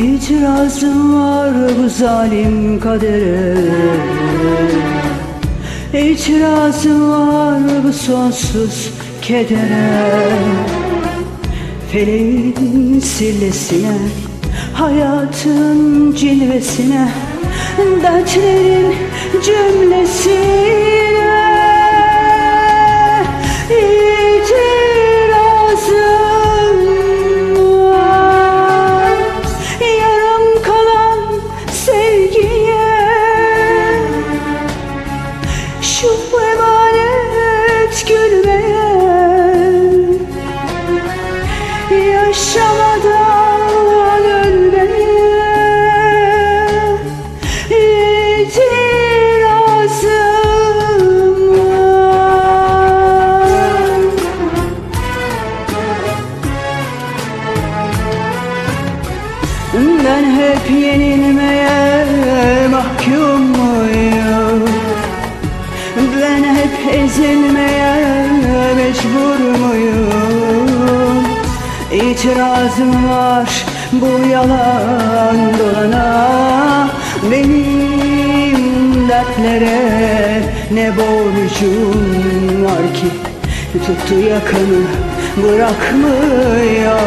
İtirazım var bu zalim kadere. İtirazım var bu sonsuz kedere. Feleğin sillesine Hayatın cilvesine Dertlerin cümlesine Yaşamak İtirazım var bu yalan dolana. Benim dertlere ne borcum var ki? Tuttu yakanı bırakmıyor.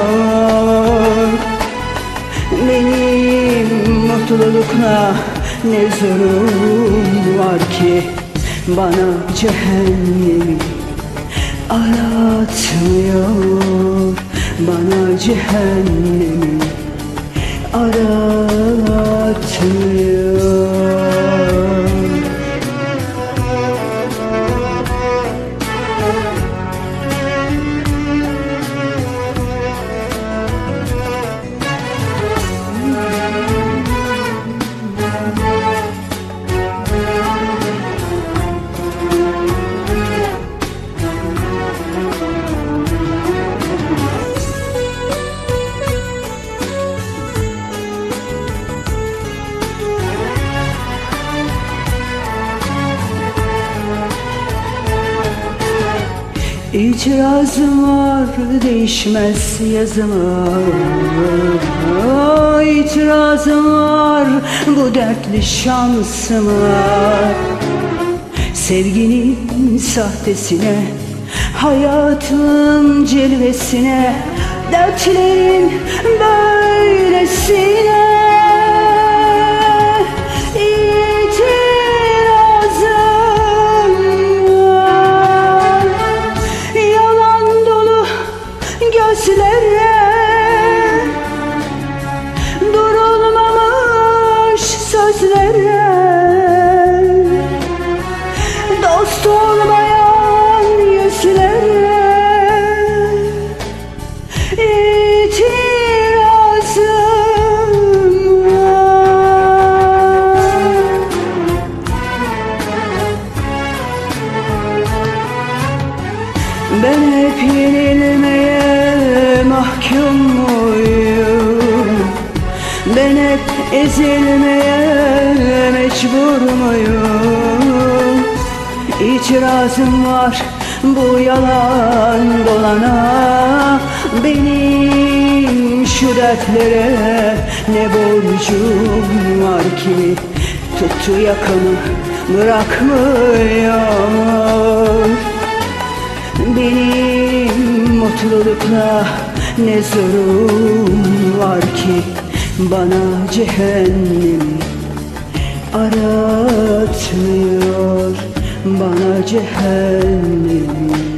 Benim mutlulukla ne zorum var ki? Bana cehennemi aratmıyor. Bana cehennemi aratmıyor İtirazım var değişmez yazıma İtirazım var bu dertli şansıma Sevginin sahtesine Hayatın cilvesine Dertlerin böylesine Ben hep yenilmeye mahkum muyum? Ben hep ezilmeye mecbur muyum? İtirazım var bu yalan dolana Benim şu dertlere ne borcum var ki Tuttu yakamı bırakmıyor benim mutlulukla ne zorum var ki Bana cehennemi aratmıyor Bana cehennemi